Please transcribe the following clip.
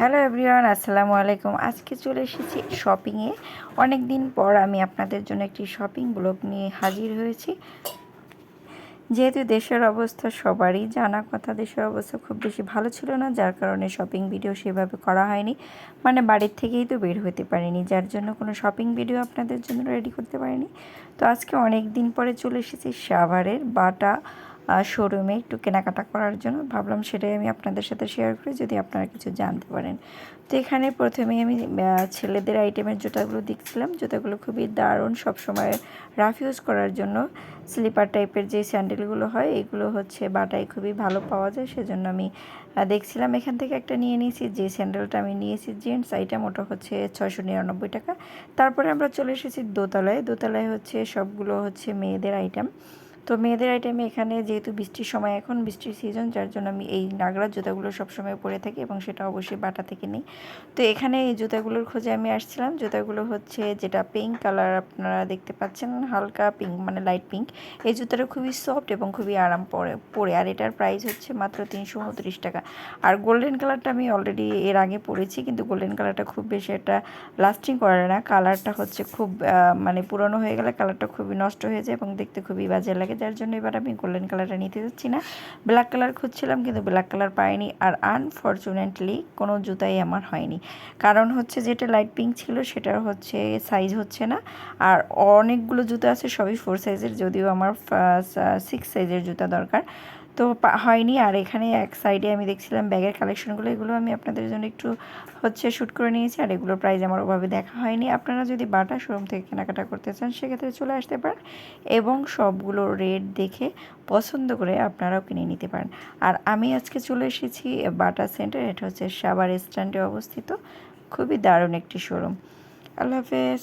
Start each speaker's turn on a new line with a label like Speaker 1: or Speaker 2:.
Speaker 1: Hello everyone, আসসালামু আলাইকুম। আজকে চলে এসেছি শপিংয়ে অনেক দিন পর আমি আপনাদের জন্য একটি শপিং ব্লগ নিয়ে হাজির হয়েছি। যেহেতু দেশের অবস্থা সবারই জানা কথা, দেশের অবস্থা খুব বেশি ভালো ছিল না, যার কারণে শপিং ভিডিও সেভাবে করা হয়নি। মানে বাড়ির থেকেই তো বের হতে পারিনি, যার জন্য কোনো শপিং ভিডিও আপনাদের জন্য রেডি করতে পারিনি। তো আজকে অনেক দিন পরে চলে এসেছি সাভারের বাটা শোরুমে একটু কেনাকাটা করার জন্য ভাবলাম সেটাই আমি আপনাদের সাথে শেয়ার করি, যদি আপনারা কিছু জানতে পারেন। তো এখানে প্রথমে আমি ছেলেদের আইটেমের জুতাগুলো দেখছিলাম। জুতাগুলো খুবই দারুণ, সবসময় রাফ ইউজ করার জন্য। স্লিপার টাইপের যে স্যান্ডেলগুলো হয়, এগুলো হচ্ছে বাটায় খুবই ভালো পাওয়া যায়। সেজন্য আমি দেখছিলাম। এখান থেকে একটা নিয়ে নিয়েছি, যে স্যান্ডেলটা আমি নিয়েছি জেন্টস আইটেম ওটা হচ্ছে ছয়শো নিরানব্বই টাকা। তারপরে আমরা চলে এসেছি দোতলায়। দোতলায় হচ্ছে সবগুলো হচ্ছে মেয়েদের আইটেম তো মেয়েদের আইটেমে এখানে যেহেতু বৃষ্টির সময় এখন, বৃষ্টির সিজন যার জন্য আমি এই নাগরা জুতাগুলো সবসময় পরে থাকি এবং সেটা অবশ্যই বাটা থেকে নিই। তো এখানে এই জুতাগুলোর খোঁজে আমি আসছিলাম। জুতাগুলো হচ্ছে যেটা পিঙ্ক কালার আপনারা দেখতে পাচ্ছেন, হালকা পিঙ্ক মানে লাইট পিঙ্ক এই জুতাটা খুবই সফট এবং খুবই আরাম পরে পরে। আর এটার প্রাইস হচ্ছে মাত্র তিনশো উনত্রিশ টাকা। আর গোল্ডেন কালারটা আমি অলরেডি এর আগে পরেছি, কিন্তু গোল্ডেন কালারটা খুব বেশি একটা লাস্টিং করে না। কালারটা হচ্ছে খুব মানে পুরনো হয়ে গেলে কালারটা খুবই নষ্ট হয়ে যায় এবং দেখতে খুবই বাজে লাগে। যার জন্য এবার আমি গোল্ডেন কালারটা নিতে যাচ্ছি না। ব্ল্যাক কালার খুঁজছিলাম, কিন্তু ব্ল্যাক কালার পাইনি আর আনফর্চুনেটলি কোনো জুতাই আমার হয়নি। কারণ হচ্ছে যেটা লাইট পিঙ্ক ছিল সেটার হচ্ছে সাইজ হচ্ছে না। আর অনেকগুলো জুতো আছে, সবই ফোর সাইজের যদিও আমার সিক্স সাইজের জুতা দরকার। তো হয়নি। আর এখানে এক সাইডে আমি দেখছিলাম ব্যাগের কালেকশনগুলো এগুলো আমি আপনাদের জন্য একটু হচ্ছে শ্যুট করে নিয়েছি। আর এগুলোর প্রাইস আমার ওভাবে দেখা হয়নি। আপনারা যদি বাটা শোরুম থেকে কেনাকাটা করতে চান, সেক্ষেত্রে চলে আসতে পারেন এবং সবগুলো রেট দেখে পছন্দ করে আপনারাও কিনে নিতে পারেন। আর আমি আজকে চলে এসেছি বাটা সেন্টার এটা হচ্ছে সাবার স্ট্যান্ডে অবস্থিত। খুবই দারুণ একটি শোরুম আল্লাহ হাফেজ।